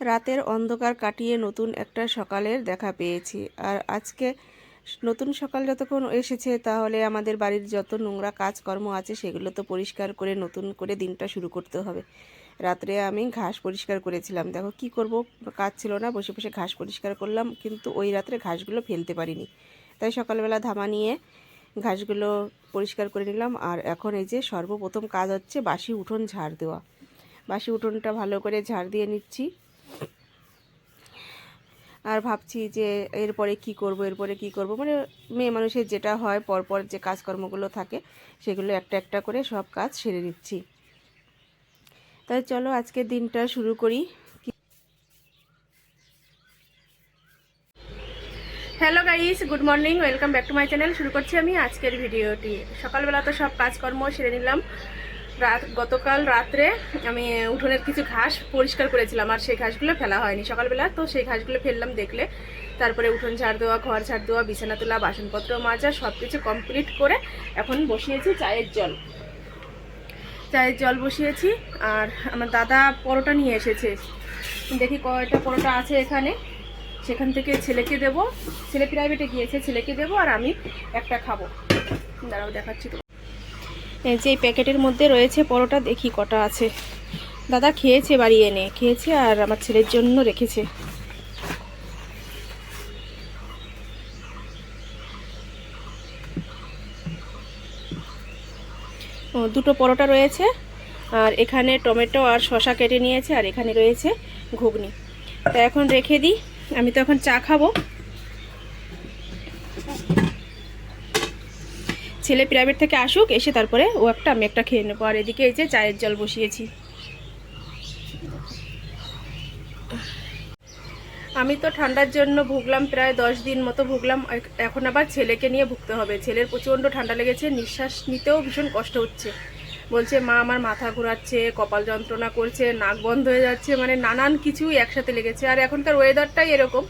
রাতের অন্ধকার কাটিয়ে নতুন একটা সকালের দেখা পেয়েছি। আর আজকে নতুন সকাল যতক্ষণ এসেছে, তাহলে আমাদের বাড়ির যত নোংরা কাজকর্ম আছে, সেগুলো তো পরিষ্কার করে, নতুন করে দিনটা শুরু করতে হবে। রাত্রে আমি ঘাস পরিষ্কার করেছিলাম। দেখো কি করব? কাজ ছিল না, বসে বসে ঘাস পরিষ্কার করলাম, কিন্তু ওই রাত্রে ঘাসগুলো ফেলতে পারিনি। তাই সকালবেলা ধামা নিয়ে ঘাসগুলো পরিষ্কার করে নিলাম। আর এখন এই যে সর্বপ্রথম কাজ হচ্ছে বাসি উঠোন ঝাড় দেওয়া। বাসি উঠোনটা ভালো করে ঝাড় দিয়ে নিচ্ছি। আর ভাবছি যে এরপরে কি করব, এরপরে কি করব। মানে মেয়ে মানুষের যেটা হয়, পরপর যে কাজকর্মগুলো থাকে, সেগুলো একটা একটা করে সব কাজ সেরে নিচ্ছি। তাই চলো আজকে দিনটা শুরু করি। Hello guys good morning welcome back to my channel শুরু করছি আমি আজকের ভিডিওটি সকালবেলা তো সব কাজকর্ম সেরে নিলাম। রাত, গতকাল রাত্রে আমি উঠোনের কিছু ঘাস পরিষ্কার করেছিলাম, আর সেই ঘাসগুলো ফেলা হয়নি। সকালবেলা তো সেই ঘাসগুলো ফেললাম দেখলে। তারপরে উঠোন ঝাড় দেওয়া, ঘর ঝাড় দেওয়া, বিছানা তোলা, বাসনপত্র মাজা সব কিছু কমপ্লিট করে এখন বসিয়েছি চায়ের জল। চায়ের জল বসিয়েছি, আর আমার দাদা পরোটা নিয়ে এসেছে। দেখি কয়টা পরোটা আছে এখানে। সেখান থেকে ছেলেকে দেব। ছেলে প্রাইভেটে গিয়েছে, ছেলেকে দেব, আর আমি একটা খাব। দাঁড়াও, দেখাচ্ছি তো যে প্যাকেটের মধ্যে রয়েছে পরোটা, দেখি কটা আছে। দাদা খেয়েছে বাড়ি এনে, খেয়েছে আর আমার ছেলের জন্য রেখেছে। দুটো পরোটা রয়েছে, আর এখানে টমেটো আর শশা কেটে নিয়েছে, আর এখানে রয়েছে ঘুগনি। তা এখন রেখে দিই, আমি তো এখন চা খাব। ছেলে প্রাইভেট থেকে আসুক, এসে তারপরে ও একটা, আমি একটা খেয়ে নেব। আর এদিকে এই যে চায়ের জল বসিয়েছি। আমি তো ঠান্ডার জন্য ভুগলাম প্রায় দশ দিন মতো ভুগলাম এখন আবার ছেলেকে নিয়ে ভুগতে হবে। ছেলের প্রচণ্ড ঠান্ডা লেগেছে, নিঃশ্বাস নিতেও ভীষণ কষ্ট হচ্ছে। বলছে, মা, আমার মাথা ঘোরাচ্ছে, কপাল যন্ত্রণা করছে, নাক বন্ধ হয়ে যাচ্ছে। মানে নানান কিছুই একসাথে লেগেছে। আর এখনকার ওয়েদারটাই এরকম।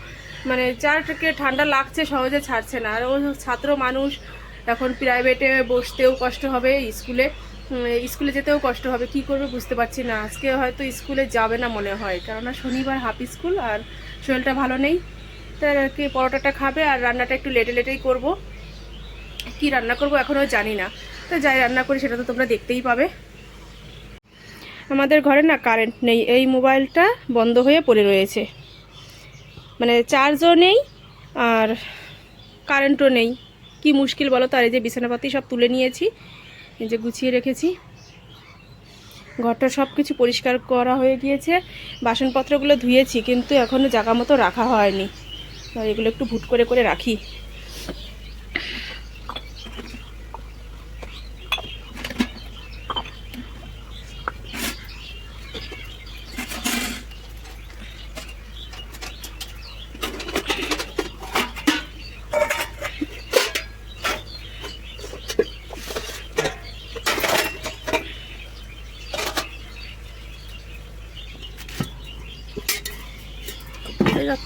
মানে যারকে ঠান্ডা লাগছে, সহজে ছাড়ছে না। আর ও ছাত্র মানুষ এখন প্রাইভেটে বসতেও কষ্ট হবে, স্কুলে স্কুলে যেতেও কষ্ট হবে, কি করবে বুঝতে পারছি না। আজকে হয়তো স্কুলে যাবে না মনে হয়, কেননা শনিবার হাফ স্কুল আর শরীরটা ভালো নেই। তার কি, পরোটাটা খাবে আর রান্নাটা একটু লেটে লেটেই করব। কি রান্না করব এখনও জানি না। তো যাই রান্না করি, সেটা তো তোমরা দেখতেই পাবে। আমাদের ঘরে না কারেন্ট নেই, এই মোবাইলটা বন্ধ হয়ে পড়ে রয়েছে। মানে চার্জও নেই আর কারেন্টও নেই। কি মুশকিল বলো তার? এই যে বিছানাপাতি সব তুলে নিয়েছি, এই যে গুছিয়ে রেখেছি। ঘরটা সব কিছু পরিষ্কার করা হয়ে গিয়েছে। বাসনপত্রগুলো ধুয়েছি, কিন্তু এখনও জায়গা মতো রাখা হয়নি। এগুলো একটু ভুট করে করে রাখি।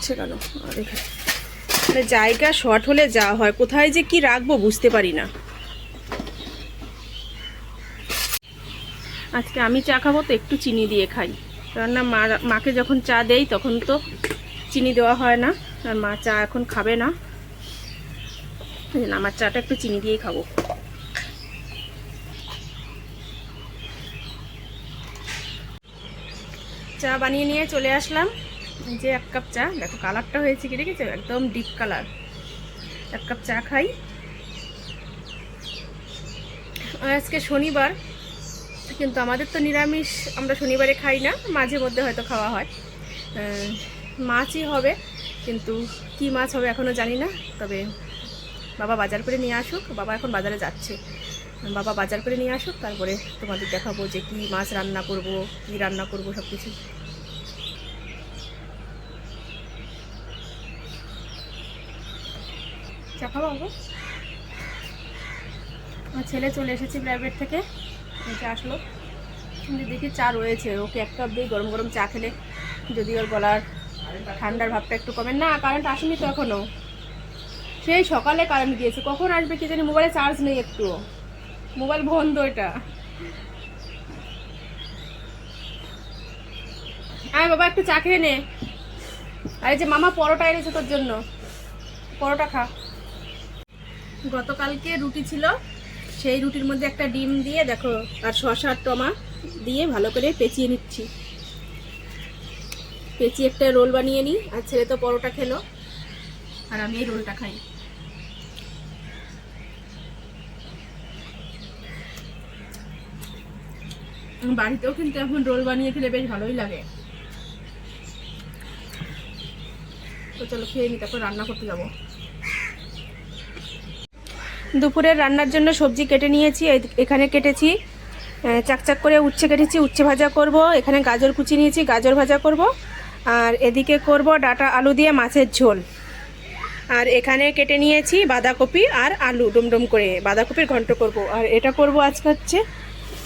যাচ্ছে কেন? আর এখানে মানে জায়গা শর্ট হলে যা হয়, কোথায় যে কি রাখব বুঝতে পারি না। আজকে আমি চা খাব তো একটু চিনি দিয়ে খাই। কেননা মা মাকে যখন চা দেই তখন তো চিনি দেওয়া হয় না। আর মা চা এখন খাবে না। আমার চাটা একটু চিনি দিয়েই খাব। চা বানিয়ে নিয়ে চলে আসলাম। যে এক কাপ চা, দেখো কালারটা হয়েছে কি দেখেছ? একদম ডিপ কালার। এক কাপ চা খাই। আজকে শনিবার, কিন্তু আমাদের তো নিরামিষ আমরা শনিবারে খাই না, মাঝে মধ্যে হয়তো খাওয়া হয়। মাছই হবে, কিন্তু কি মাছ হবে এখনও জানি না, তবে বাবা বাজার করে নিয়ে আসুক। বাবা এখন বাজারে যাচ্ছে। বাবা বাজার করে নিয়ে আসুক, তারপরে তোমাদের দেখাবো যে কি মাছ রান্না করব, কি রান্না করব সব কিছু চা আমাকে আমার ছেলে চলে এসেছে প্রাইভেট থেকে। এসে আসলো। দেখি চা রয়েছে। ওকে এক কাপ দিয়ে গরম গরম চা খেলে যদি ওর গলার ঠান্ডার ভাবটা একটু কমে। না কারেন্ট আসেনি তো এখনও সেই সকালে কারেন্ট গিয়েছে। কখন আসবে কি জানি? মোবাইলে চার্জ নেই একটু মোবাইল বন্ধ এটা। আয় বাবা, একটু চা খেয়ে নে। আর যে মামা পরোটা এনেছে তোর জন্য। পরোটা খা। গতকালকে রুটি ছিল, সেই রুটির মধ্যে একটা ডিম দিয়ে, দেখো, আর শসা আর টমা দিয়ে ভালো করে পেঁচিয়ে নিচ্ছি। পেঁচিয়ে একটা রোল বানিয়ে নিই, আর ছেলে তো পরোটা খেলো। আর আমি এই রোলটা খাই। বাড়িতেও কিন্তু এখন রোল বানিয়ে খেলে বেশ ভালোই লাগে। তো চলো খেয়ে নি, তারপর রান্না করতে যাব। দুপুরের রান্নার জন্য সবজি কেটে নিয়েছি এখানে কেটেছি। চাকচাক করে উচ্ছে কেটেছি, উচ্ছে ভাজা করব। এখানে গাজর কুচি নিয়েছি, গাজর ভাজা করব। আর এদিকে করব ডাটা আলু দিয়ে মাছের ঝোল। আর এখানে কেটে নিয়েছি বাঁধাকপি আর আলু ডুমডুম করে। বাঁধাকপির ঘন্ট করব। আর এটা করব আজকে হচ্ছে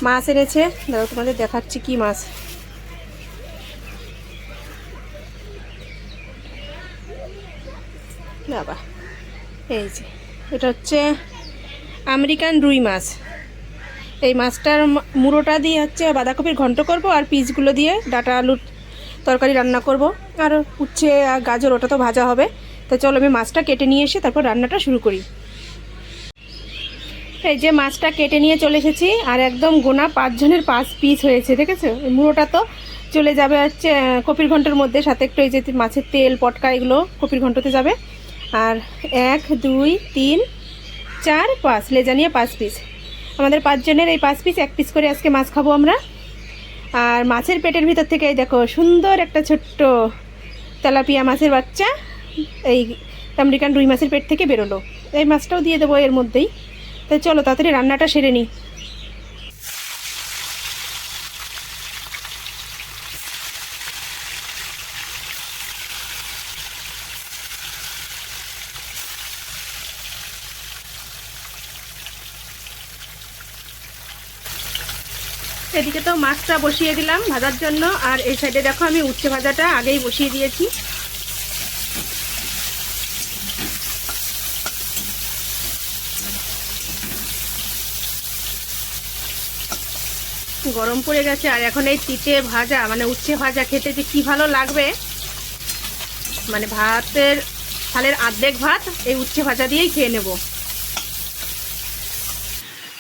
মাছ এনেছে। দাঁড়াও তোমাদের দেখাচ্ছি কি মাছ। বাবা, এই যে, এটা হচ্ছে আমেরিকান রুই মাছ। এই মাছটার মুড়োটা দিয়ে হচ্ছে বাঁধাকপির ঘন্ট করব আর পিসগুলো দিয়ে ডাটা আলুর তরকারি রান্না করব। আর উচ্ছে আর গাজর, ওটা তো ভাজা হবে। তো চলো আমি মাছটা কেটে নিয়ে এসে তারপর রান্নাটা শুরু করি। এই যে মাছটা কেটে নিয়ে চলে এসেছি আর একদম গোনা পাঁচজনের পাঁচ পিস হয়েছে, দেখেছ? এই মুড়োটা তো চলে যাবে হচ্ছে কপির ঘন্টের মধ্যে। সাথে একটু এই যে মাছের তেল, পটকা, এগুলো কপির ঘন্টতে যাবে। আর এক, দুই, তিন চার পাঁচ লেজানিয়া পাঁচ পিস আমাদের পাঁচজনের এই পাঁচ পিস এক পিস করে আজকে মাছ খাব আমরা। আর মাছের পেটের ভিতর থেকে এই দেখো, সুন্দর একটা ছোট্ট তেলাপিয়া মাছের বাচ্চা, এই আমেরিকান রুই মাছের পেট থেকে বেরোলো। এই মাছটাও দিয়ে দেবো এর মধ্যেই। তাই চলো, তাড়াতাড়ি রান্নাটা সেরে নিই। এদিকে তো মাছটা বসিয়ে দিলাম ভাজার জন্য, আর এই সাইডে দেখো আমি উচ্ছে ভাজাটা আগেই বসিয়ে দিয়েছি। গরম পড়ে গেছে, আর এখন এই তিতে ভাজা মানে উচ্ছে ভাজা খেতে যে কি ভালো লাগবে মানে ভাতের, থালের আর্ধেক ভাত এই উচ্ছে ভাজা দিয়েই খেয়ে নেব।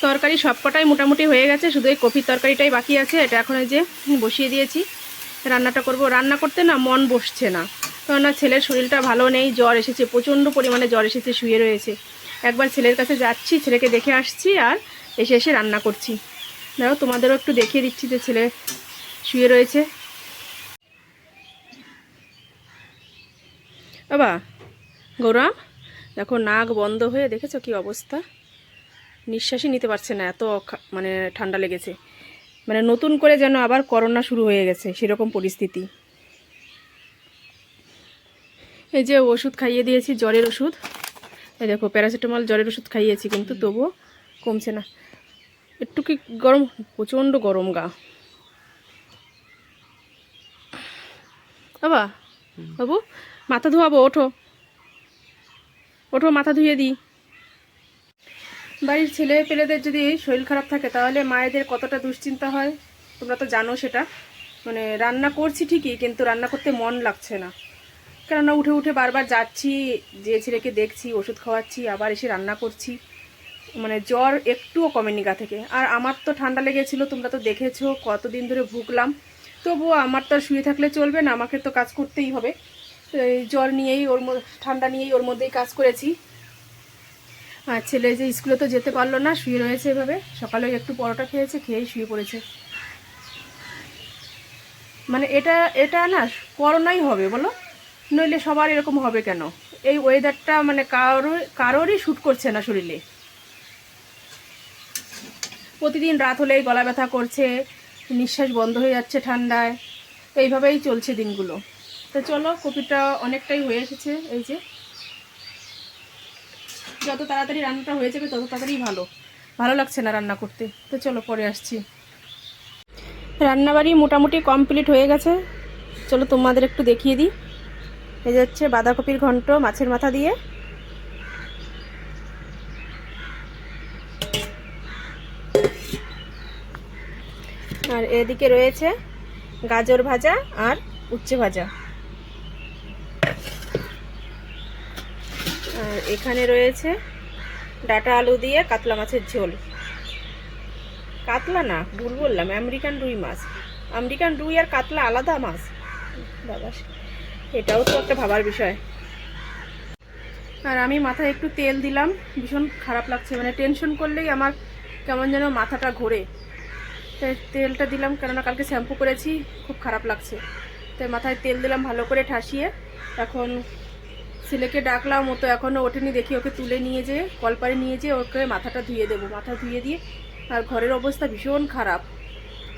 তরকারি সবকটাই মোটামুটি হয়ে গেছে, শুধু এই কপির তরকারিটাই বাকি আছে, এটা এখন যে বসিয়ে দিয়েছি। রান্নাটা করব। রান্না করতে না মন বসছে না কেননা ছেলের শরীরটা ভালো নেই, জ্বর এসেছে, প্রচণ্ড পরিমাণে জ্বর এসেছে, শুয়ে রয়েছে। একবার ছেলের কাছে যাচ্ছি, ছেলেকে দেখে আসছি আর এসে এসে রান্না করছি। দেখো তোমাদেরও একটু দেখিয়ে দিচ্ছি যে ছেলে শুয়ে রয়েছে। বাবা, গৌরাম, দেখো নাক বন্ধ হয়ে, দেখেছ কি অবস্থা? নিঃশ্বাসই নিতে পারছে না এত মানে ঠান্ডা লেগেছে। মানে নতুন করে যেন আবার করোনা শুরু হয়ে গেছে সেরকম পরিস্থিতি। এই যে ওষুধ খাইয়ে দিয়েছি জ্বরের ওষুধ। এই দেখো প্যারাসিটামল জ্বরের ওষুধ খাইয়েছি কিন্তু তবুও কমছে না। একটু কি গরম প্রচণ্ড গরম গা। বাবা বাবু মাথা ধোয়াবো ওঠো। ওঠো মাথা ধুয়ে দিই। বাড়ির ছেলে পেলেদের যদি শরীর খারাপ থাকে, তাহলে মায়েদের কতটা দুশ্চিন্তা হয়? তোমরা তো জানো সেটা। মানে রান্না করছি ঠিকই, কিন্তু রান্না করতে মন লাগছে না। কেননা উঠে উঠে বারবার যাচ্ছি, যে ছেলেকে দেখছি, ওষুধ খাওয়াচ্ছি, আবার এসে রান্না করছি। মানে জ্বর একটুও কমেনি গা থেকে। আর আমার তো ঠান্ডা লেগেছিলো, তোমরা তো দেখেছ, কতদিন ধরে ভুগলাম। তবুও আমার তো শুয়ে থাকলে চলবে না, আমাকে তো কাজ করতেই হবে। জ্বর নিয়েই ওর ঠান্ডা নিয়েই ওর মধ্যেই কাজ করেছি। আর ছেলে যে স্কুলে তো যেতে পারল না, শুয়ে রয়েছে এভাবে। সকালে একটু পরোটা খেয়েছে, খেয়েই শুয়ে পড়েছে। মানে এটা এটা না, করোনাই হবে বলো? নইলে সবার এরকম হবে কেন? এই ওয়েদারটা মানে কারও, কারোরই শ্যুট করছে না শরীরে। প্রতিদিন রাত হলেই গলা ব্যথা করছে, নিঃশ্বাস বন্ধ হয়ে যাচ্ছে ঠান্ডায়। এইভাবেই চলছে দিনগুলো। তো চলো, কপিটা অনেকটাই হয়ে এসেছে, এই যে। যত তাড়াতাড়ি রান্নাটা হয়ে যাবে তত তাড়াতাড়ি ভালো। ভালো লাগছে না রান্না করতে। তো চলো পরে আসছি। রান্নাবাড়ি মোটামুটি কমপ্লিট হয়ে গেছে। চলো তোমাদের একটু দেখিয়ে দিই। এই যে হচ্ছে বাঁধাকপির ঘন্ট মাছের মাথা দিয়ে। আর এদিকে রয়েছে গাজর ভাজা আর উচ্ছে ভাজা আর এখানে রয়েছে ডাটা আলু দিয়ে কাতলা মাছের ঝোল। কাতলা না, ভুল বললাম, আমেরিকান রুই মাছ। আমেরিকান রুই আর কাতলা আলাদা মাছ? বাবা এটাও তো একটা ভাবার বিষয়। আর আমি মাথায় একটু তেল দিলাম, ভীষণ খারাপ লাগছে মানে টেনশন করলেই আমার কেমন যেন মাথাটা ঘোরে। তাই তেলটা দিলাম, কেননা কালকে শ্যাম্পু করেছি, খুব খারাপ লাগছে। তাই মাথায় তেল দিলাম ভালো করে ঠাসিয়ে, এখন ছেলেকে ডাকলাম, ও তো এখনও ওঠেনি দেখি ওকে তুলে নিয়ে যেয়ে, কলপারে নিয়ে যেয়ে ওকে মাথাটা ধুয়ে দেবো। মাথা ধুয়ে দিয়ে আর ঘরের অবস্থা ভীষণ খারাপ।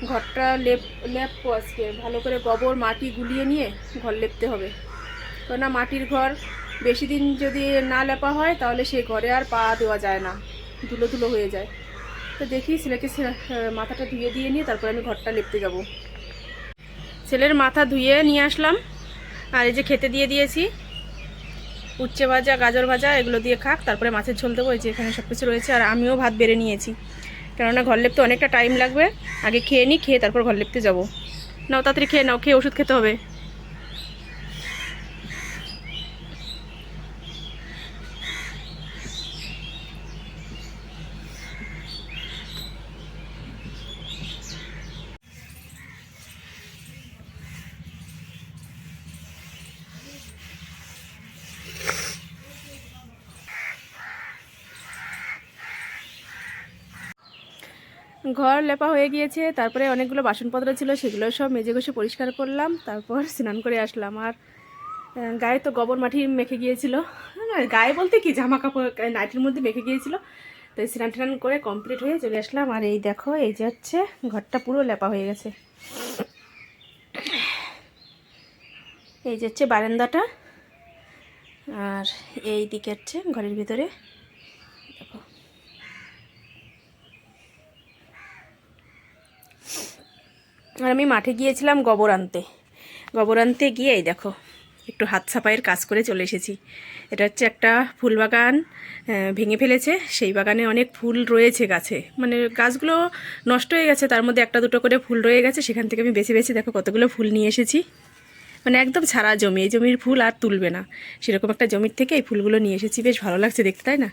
ঘরটা লেপ লেপবো আজকে। ভালো করে গোবর, মাটি গুলিয়ে নিয়ে ঘর লেপতে হবে। কেননা মাটির ঘর বেশি দিন যদি না লেপা হয়, তাহলে সে ঘরে আর পা দেওয়া যায় না। ধুলো ধুলো হয়ে যায়। তো দেখি ছেলেকে মাথাটা ধুয়ে দিয়ে নিয়ে তারপরে আমি ঘরটা লেপতে যাব। ছেলের মাথা ধুয়ে নিয়ে আসলাম। আর এই যে খেতে দিয়ে দিয়েছি। উচ্ছে ভাজা, গাজর ভাজা, এগুলো দিয়ে খাক, তারপরে মাছের ঝোল দেবো যে এখানে সব কিছু রয়েছে, আর আমিও ভাত বেড়ে নিয়েছি। কেননা ঘর লেপতে অনেকটা টাইম লাগবে, আগে খেয়ে নিই খেয়ে তারপর ঘর লেপতে যাব। নাও তাড়াতাড়ি খেয়ে নাও, খেয়ে ওষুধ খেতে হবে। ঘর লেপা হয়ে গিয়েছে, তারপরে অনেকগুলো বাসনপত্র ছিল, সেগুলো সব মেজে ঘষে পরিষ্কার করলাম, তারপর স্নান করে আসলাম। আর গায়ে তো গোবর মাটি মেখে গিয়েছিল। গায়ে বলতে কি জামা কাপড় নাইটির মধ্যে মেখে গিয়েছিল। তো স্নান টান করে কমপ্লিট হয়ে চলে আসলাম। আর এই দেখো, এই যে হচ্ছে, ঘরটা পুরো লেপা হয়ে গেছে। এই যে হচ্ছে বারান্দাটা। আর এই দিকে হচ্ছে ঘরের ভিতরে। আর আমি মাঠে গিয়েছিলাম গোবর আনতে। গোবর আনতে গিয়ে এই দেখো, একটু হাত ছাপাইয়ের কাজ করে চলে এসেছি। এটা হচ্ছে একটা ফুল বাগান ভেঙে ফেলেছে। সেই বাগানে অনেক ফুল রয়েছে গাছে। মানে গাছগুলো নষ্ট হয়ে গেছে, তার মধ্যে একটা দুটো করে ফুল রয়ে গেছে। সেখান থেকে আমি বেছে বেছে দেখো কতগুলো ফুল নিয়ে এসেছি। মানে একদম ছাড়া জমি, এই জমির ফুল আর তুলবে না। সেরকম একটা জমির থেকে এই ফুলগুলো নিয়ে এসেছি। বেশ ভালো লাগছে দেখতে, তাই না?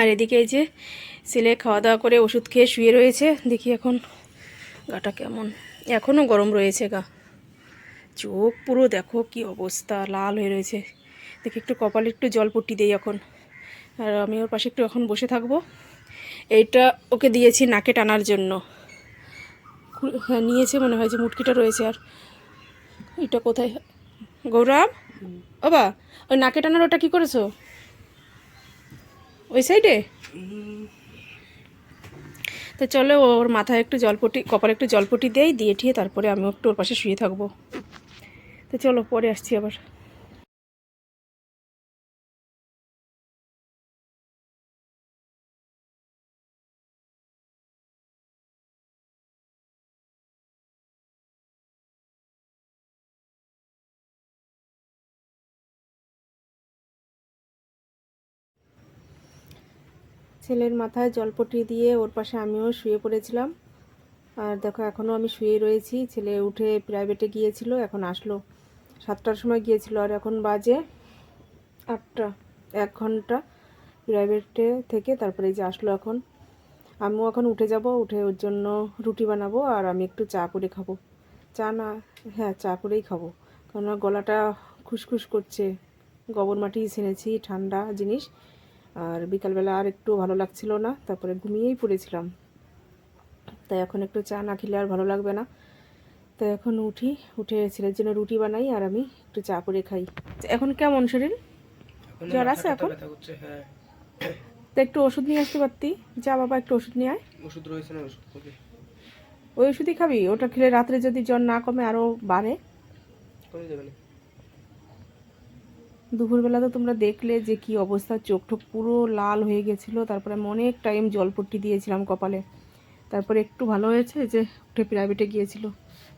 আর এদিকে এই যে ছেলে খাওয়া দাওয়া করে ওষুধ খেয়ে শুয়ে রয়েছে। দেখি এখন গাটা কেমন। এখনও গরম রয়েছে গা। চোখ পুরো দেখো কি অবস্থা লাল হয়ে রয়েছে। দেখি একটু কপালে একটু জল পট্টি দেই এখন। আর আমি ওর পাশে একটু এখন বসে থাকব। এইটা ওকে দিয়েছি নাকে টানার জন্য। হ্যাঁ নিয়েছে মনে হয় যে মুটকিটা রয়েছে আর। এটা কোথায়? গৌরব বাবা ওই নাকে টানার ওটা কী করেছ? ওই সাইডে? তো চলো ওর মাথায় একটু জলপটি, কপালে একটু জলপটি দেই দিয়ে ঠিয়ে তারপরে আমি একটু ওর পাশে শুয়ে থাকব। তো চলো পরে আসছি আবার। ছেলের মাথায় জলপটি দিয়ে ওর পাশে আমিও শুয়ে পড়েছিলাম। আর দেখো এখনও আমি শুয়ে রয়েছি। ছেলে উঠে প্রাইভেটে গিয়েছিল, এখন আসলো। সাতটার সময় গিয়েছিল, আর এখন বাজে আটটা, এক ঘণ্টা প্রাইভেটে থেকে তারপরে যে আসলো এখন। আমিও এখন উঠে যাব, উঠে ওর জন্য রুটি বানাবো আর আমি একটু চা করে খাব। চা না হ্যাঁ চা করেই খাব। কেননা গলাটা খুসখুস করছে। গোবর মাটি ছেনেছি, ঠান্ডা জিনিস। আর বিকালবেলা আর একটু ভালো লাগছিল না তারপরে ঘুমিয়েই পড়েছিলাম। তাই এখন একটু চা না খেলে আর ভালো লাগবে না। তাই এখন উঠি উঠে ছেলের জন্য রুটি বানাই আর আমি একটু চা করে খাই। এখন কেমন শরীর? জ্বর আছে এখন? হ্যাঁ। তো একটু ওষুধ নিয়ে আসতে পারতি? যা বাবা একটু ওষুধ নিয়ে আয়। ওষুধ রয়েছে না ওষুধ ওই ওষুধই খাবি? ওটা খেলে রাত্রে যদি জ্বর না কমে আরও বাড়ে। করে দেবে না। দুপুরবেলা তো তোমরা দেখলে যে কি অবস্থা চোখ টোক পুরো লাল হয়ে গেছিল। তারপরে আমি অনেক টাইম জলপট্টি দিয়েছিলাম কপালে। তারপরে একটু ভালো হয়েছে যে উঠে প্রাইভেটে গিয়েছিল।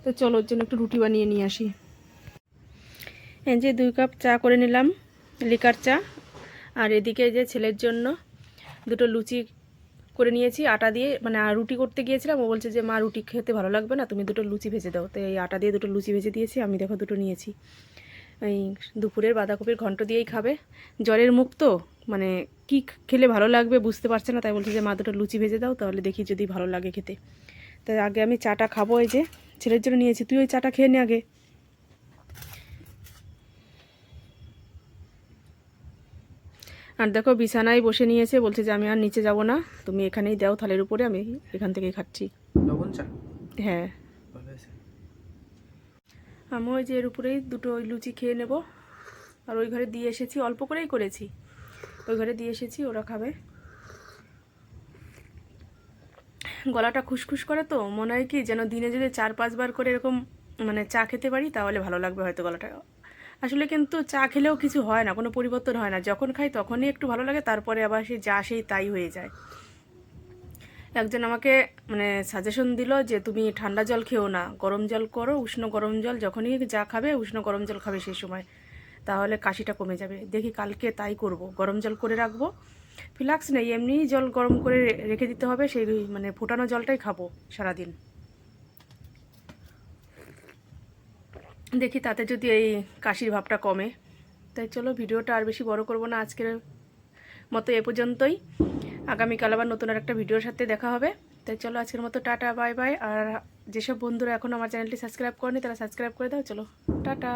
তো চলো ওর জন্য একটু রুটি বানিয়ে নিয়ে আসি। এই যে দুই কাপ চা করে নিলাম লিকার চা। আর এদিকে যে ছেলের জন্য দুটো লুচি করে নিয়েছি, আটা দিয়ে। মানে রুটি করতে গিয়েছিলাম, ও বলছে যে, মা, রুটি খেতে ভালো লাগবে না, তুমি দুটো লুচি ভেজে দাও। তো এই আটা দিয়ে দুটো লুচি ভেজে দিয়েছি, আমি দেখো দুটো নিয়েছি। এই দুপুরের বাঁধাকপির ঘন্ট দিয়েই খাবে। জ্বরের মুখ তো মানে কি খেলে ভালো লাগবে বুঝতে পারছে না তাই বলছে যে মা দুটো লুচি ভেজে দাও তাহলে দেখি যদি ভালো লাগে খেতে। তাই আগে আমি চাটা খাব এই যে ছেলের জন্য নিয়েছি। তুই ওই চাটা খেয়ে নে আগে। আর দেখো বিছানায় বসে নিয়েছে বলছে যে আমি আর নিচে যাব না তুমি এখানেই দাও থালের উপরে আমি এখান থেকেই খাচ্ছি। লবণ চা? হ্যাঁ। আমি ওই যে এর উপরেই দুটো ওই লুচি খেয়ে নেব। আর ওই ঘরে দিয়ে এসেছি, অল্প করেই করেছি। ওই ঘরে দিয়ে এসেছি, ওরা খাবে। গলাটা খুসখুস করে তো, মনে হয় কি যেন দিনে যদি চার, পাঁচবার করে এরকম মানে চা খেতে পারি, তাহলে ভালো লাগবে হয়তো গলাটা। আসলে কিন্তু চা খেলেও কিছু হয় না, কোনো পরিবর্তন হয় না। যখন খাই তখনই একটু ভালো লাগে, তারপরে আবার সেই যা সেই তাই হয়ে যায়। একজন আমাকে মানে সাজেশন দিল যে তুমি ঠান্ডা জল খেও না, গরম জল করো, উষ্ণ গরম জল, যখনই যা খাবে উষ্ণ গরম জল খাবে সেই সময়। তাহলে কাশিটা কমে যাবে। দেখি কালকে তাই করব। গরম জল করে রাখব। ফ্লাক্স নেই এমনি জল গরম করে রেখে দিতে হবে, সেই মানে ফোটানো জলটাই খাব সারাদিন। দেখি তাতে যদি এই কাশির ভাবটা কমে। তাই চলো, ভিডিওটা আর বেশি বড় করব না আজকের মতো এ পর্যন্তই। আগামীকাল আবার নতুন আর একটা ভিডিওর সাথে দেখা হবে। তাই চলো আজকের মতো টাটা, বাই বাই। আর যেসব বন্ধুরা এখন আমার চ্যানেলটি সাবস্ক্রাইব করেনি, তারা সাবস্ক্রাইব করে দাও। চলো, টাটা।